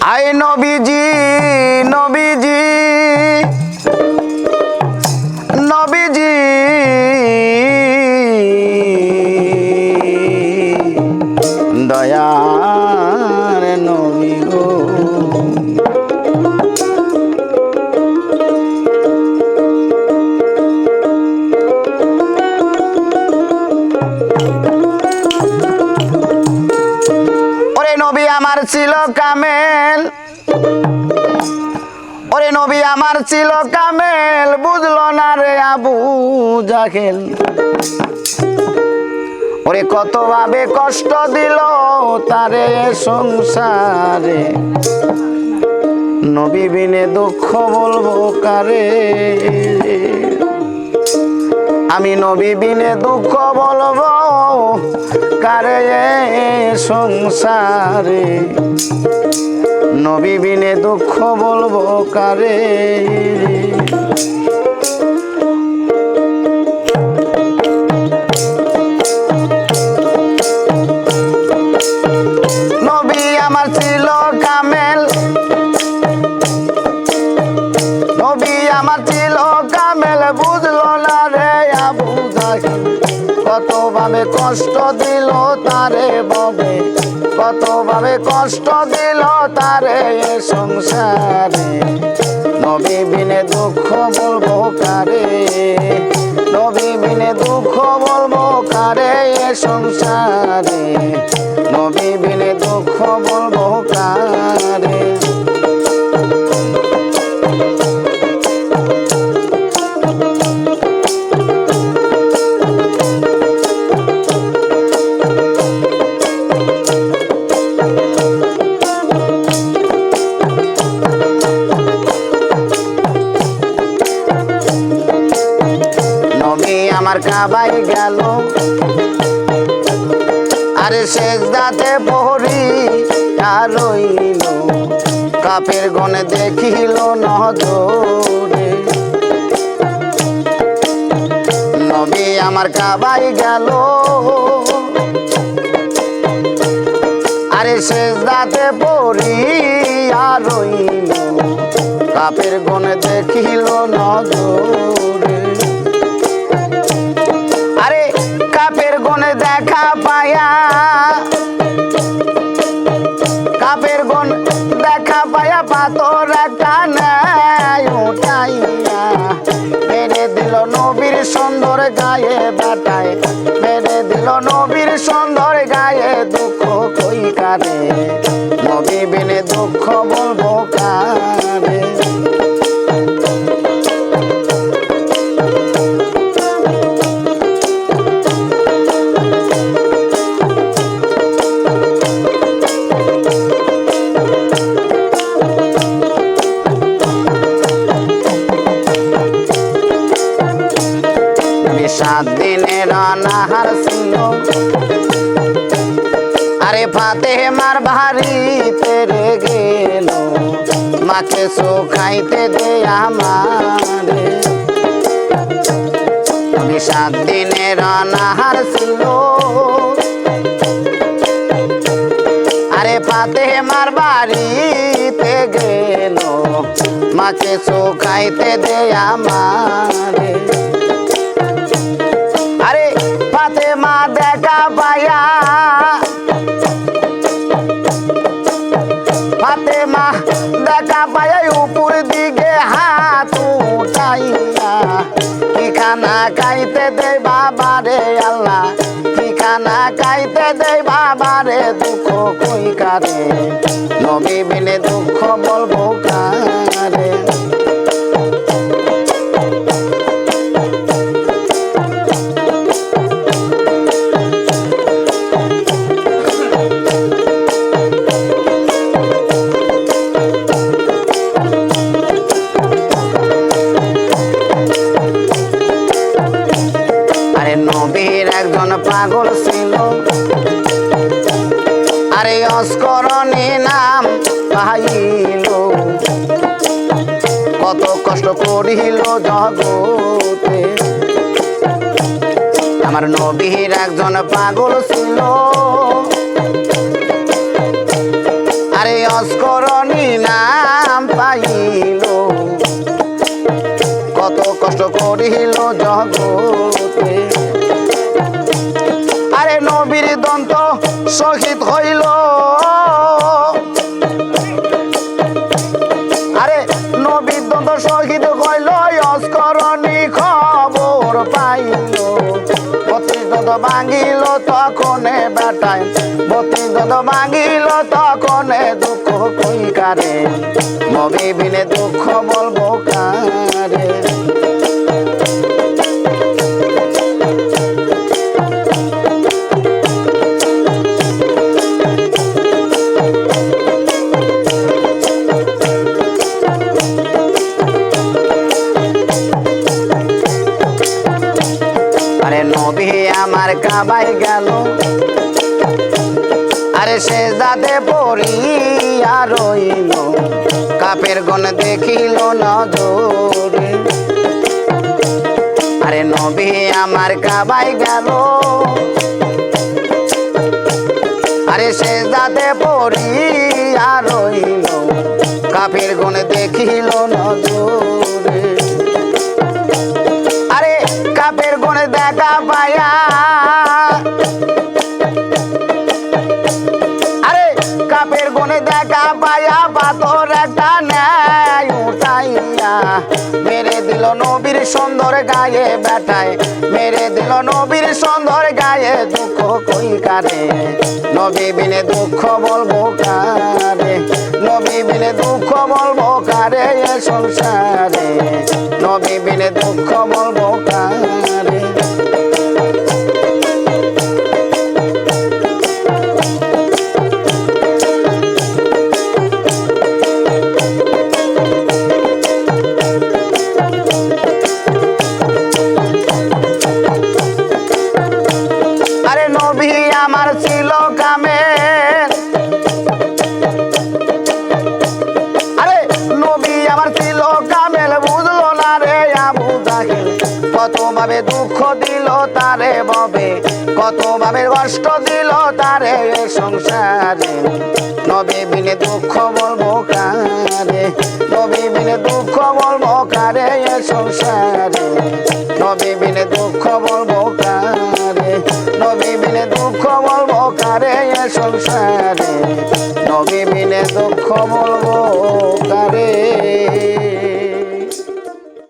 I নবীজি নবীজি। নবীজি। দয়ার নবী গো। ছিল কামেল। ওরে নবী, আমার ছিল কামেল। বুঝলো না রে আবু জাহেল। ওরে কত ভাবে কষ্ট দিল তারে সংসারে। নবী বিনে দুঃখ বলব কারে? আমি নবী বিনে দুঃখ বলব কারে সংসারে। নবী বিনে দুঃখ বলব কারে? কষ্ট দিল তারে ববে। কত ভাবে কষ্ট দিল তারে সংসারে। নবী বিনে দুঃখ বলব কারে? নবী বিনে দুঃখ বলব কারে সংসারে? নবী বিনে দুঃখ বলব কাবাই গেল। আরে শেষ দাতে পড়ি আর রইল। কাপের গনে দেখিল নজরে। নবী আমার কাবাই গেল। আরে শেষ দাতে পড়ি আর রইল। কাপের গনে দেখিল নজরে। দেখা পায়া। কাপের গন দেখা পায়া, পাথর কানায় উঠাইয়া মেরে দিল নবীর সুন্দর গায়ে বাটায়। মেরে দিল নবীর সুন্দর গায়ে দুঃখ কই কারে নবী বিনে আরে ফাতে মার বাড়িতে রে গেল। মাকে খাইতে দে আমারে। আমি সাত দিনের অনাহার ছিল। আরে ফাতে মার বাড়িতে গেল। মাকে খাইতে দে আমারে। আরে পাতে মা দেখা পায়া নবীর একজন পাগল ছিল। আরে অস্করণে নাম পাইল। কত কষ্ট করিল জগতে। আমার নবীর একজন পাগল ছিল। গো আরে নবী দ্বন্দ্ব শহীদ হইল, অস্করণী খবর পাইল। বত্রিশ দ্বন্দ্ব ভাঙিল, তখনে বেটায়। বত্রিশ দ্বন্দ্ব ভাঙিল, তখনে দুঃখ কই কারে? নবী বিনে দুঃখ বলব কারে? আরে নবী, আমার কাবাই গেল। আরে শেষ দাতে পড়ি আর রইল। কাপের গন দেখিল নজরে। আরে নবী, আমার কাবাই গেল। আরে শেষ দাতে পড়ি দেখা পায়া কাপের গুণে দেখা পায়া, পাথর একটা ন্যায় উঠাইয়া। দিল নবীর সুন্দর গায়ে বেটায় মেরে দিল নবীর সুন্দর গায়ে দুঃখ কই কারে নবী বিনে দুঃখ বলব কারে? নবী বিনে দুঃখ বলব কারে সংসারে? নবী বিনে দুঃখ বলব কত ভাবে দুঃখ দিল তারে ববে? কত ভাবে কষ্ট দিল তারে সংসারে? নবী বিনে দুঃখ বলব কারে? নবী বিনে দুঃখ বলব কারে সংসারে? নবী বিনে দুঃখ বলব কারে? নবী বিনে দুঃখ বলব কারে সংসারে? নবী বিনে দুঃখ বলব